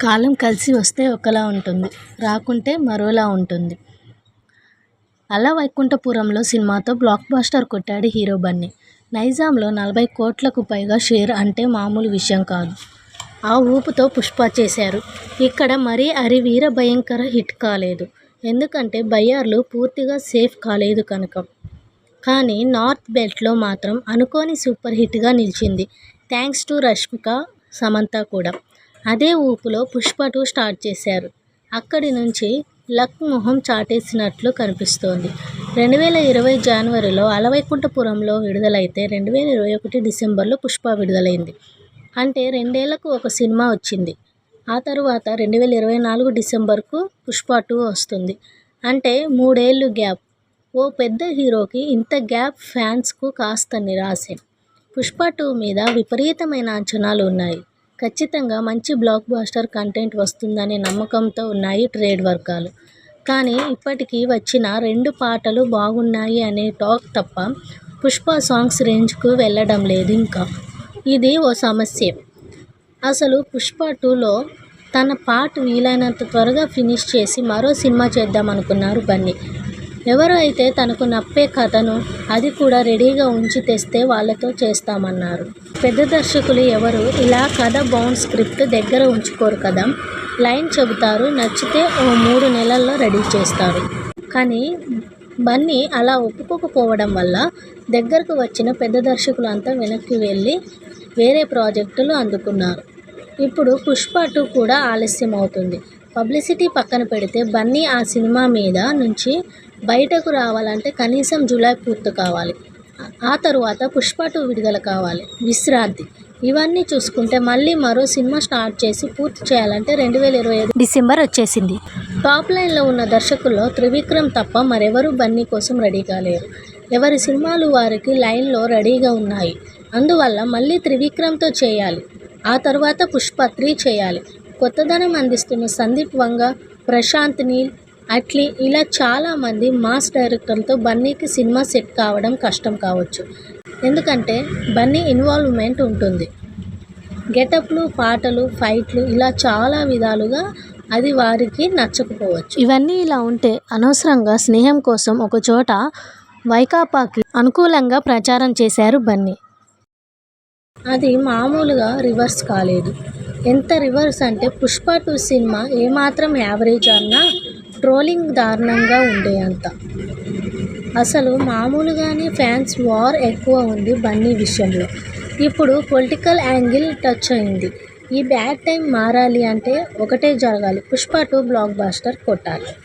కాలం కలిసి వస్తే ఒకలా ఉంటుంది రాకుంటే మరోలా ఉంటుంది. అలా వైకుంఠపురంలో సినిమాతో బ్లాక్ బస్టర్ కొట్టాడు హీరో బన్నీ. నైజాంలో నలభై కోట్లకు పైగా షేర్ అంటే మామూలు విషయం కాదు. ఆ ఊపుతో పుష్ప చేశారు. ఇక్కడ మరీ అరి వీర భయంకర హిట్ కాలేదు. ఎందుకంటే బయ్యార్లు పూర్తిగా సేఫ్ కాలేదు కనుక. కానీ నార్త్ బెల్ట్లో మాత్రం అనుకోని సూపర్ హిట్గా నిలిచింది. థ్యాంక్స్ టు రష్మిక సమంత కూడా. అదే ఊపులో పుష్ప టూ స్టార్ట్ చేశారు. అక్కడి నుంచి లక్ మొహం చాటేసినట్లు కనిపిస్తోంది. రెండు వేల ఇరవై జనవరిలో అలవైకుంఠపురంలో విడుదలైతే రెండు వేల ఇరవై ఒకటి డిసెంబర్లో పుష్ప విడుదలైంది. అంటే రెండేళ్ళకు ఒక సినిమా వచ్చింది. ఆ తరువాత రెండు వేల ఇరవై నాలుగు డిసెంబర్కు పుష్ప టూ వస్తుంది. అంటే మూడేళ్ళు గ్యాప్. ఓ పెద్ద హీరోకి ఇంత గ్యాప్ ఫ్యాన్స్కు కాస్త నిరాశే. పుష్ప టూ మీద విపరీతమైన అంచనాలు ఉన్నాయి. ఖచ్చితంగా మంచి బ్లాక్ బాస్టర్ కంటెంట్ వస్తుందనే నమ్మకంతో ఉన్నాయి ట్రేడ్ వర్గాలు. కానీ ఇప్పటికీ వచ్చిన రెండు పాటలు బాగున్నాయి అనే టాక్ తప్ప పుష్ప సాంగ్స్ రేంజ్కు వెళ్ళడం లేదు ఇంకా. ఇది ఓ సమస్య. అసలు పుష్ప టూలో తన పార్ట్ వీలైనంత త్వరగా ఫినిష్ చేసి మరో సినిమా చేద్దాం అనుకున్నారు బన్నీ. ఎవరు అయితే తనకు నప్పే కథను అది కూడా రెడీగా ఉంచి తెస్తే వాళ్ళతో చేస్తామన్నారు. పెద్ద దర్శకులు ఎవరు? ఇలా కథ బౌండ్ స్క్రిప్ట్ దగ్గర ఉంచుకోరు కదా? లైన్ చెబుతారు నచ్చితే ఓ మూడు నెలల్లో రెడీ చేస్తారు. కానీ బన్నీ అలా ఒప్పుకోకపోవడం వల్ల దగ్గరకు వచ్చిన పెద్ద దర్శకులంతా వెనక్కి వెళ్ళి వేరే ప్రాజెక్టులు అందుకున్నారు. ఇప్పుడు పుష్ప టూ కూడా ఆలస్యం అవుతుంది పబ్లిసిటీ పక్కన పెడితే బన్నీ ఆ సినిమా మీద నుంచి బయటకు రావాలంటే కనీసం జూలై పూర్తి కావాలి. ఆ తరువాత పుష్ప టూ విడుదల కావాలి. విశ్రాంతి. ఇవన్నీ చూసుకుంటే మళ్ళీ మరో సినిమా స్టార్ట్ చేసి పూర్తి చేయాలంటే రెండు వేల ఇరవై ఐదు డిసెంబర్ వచ్చేసింది. టాప్ లైన్లో ఉన్న దర్శకుల్లో త్రివిక్రమ్ తప్ప మరెవరూ బన్నీ కోసం రెడీ కాలేరు ఎవరి సినిమాలు వారికి లైన్లో రెడీగా ఉన్నాయి. అందువల్ల మళ్ళీ త్రివిక్రమ్తో చేయాలి. ఆ తర్వాత పుష్ప త్రీ చేయాలి. కొత్తదనం అందిస్తున్న సందీప్ వంగ ప్రశాంత్ నీల్ అట్లీ ఇలా చాలామంది మాస్ డైరెక్టర్లతో బన్నీకి సినిమా సెట్ కావడం కష్టం కావచ్చు. ఎందుకంటే బన్నీ ఇన్వాల్వ్మెంట్ ఉంటుంది. గెటప్లు పాటలు ఫైట్లు ఇలా చాలా విధాలుగా అది వారికి నచ్చకపోవచ్చు. ఇవన్నీ ఇలా ఉంటే అనవసరంగా స్నేహం కోసం ఒక చోట వైకాపాకి అనుకూలంగా ప్రచారం చేశారు బన్నీ. అది మామూలుగా రివర్స్ కాలేదు. ఎంత రివర్స్ అంటే పుష్ప టూ సినిమా ఏమాత్రం యావరేజ్ అన్నా ట్రోలింగ్ దారుణంగా ఉండే అంత. అసలు మామూలుగానే ఫ్యాన్స్ వార్ ఎక్కువ ఉంది బన్నీ విషయంలో. ఇప్పుడు పొలిటికల్ యాంగిల్ టచ్ అయింది. ఈ బ్యాడ్ టైం మారాలి అంటే ఒకటే జరగాలి. పుష్ప టూ బ్లాక్ బాస్టర్ కొట్టాలి.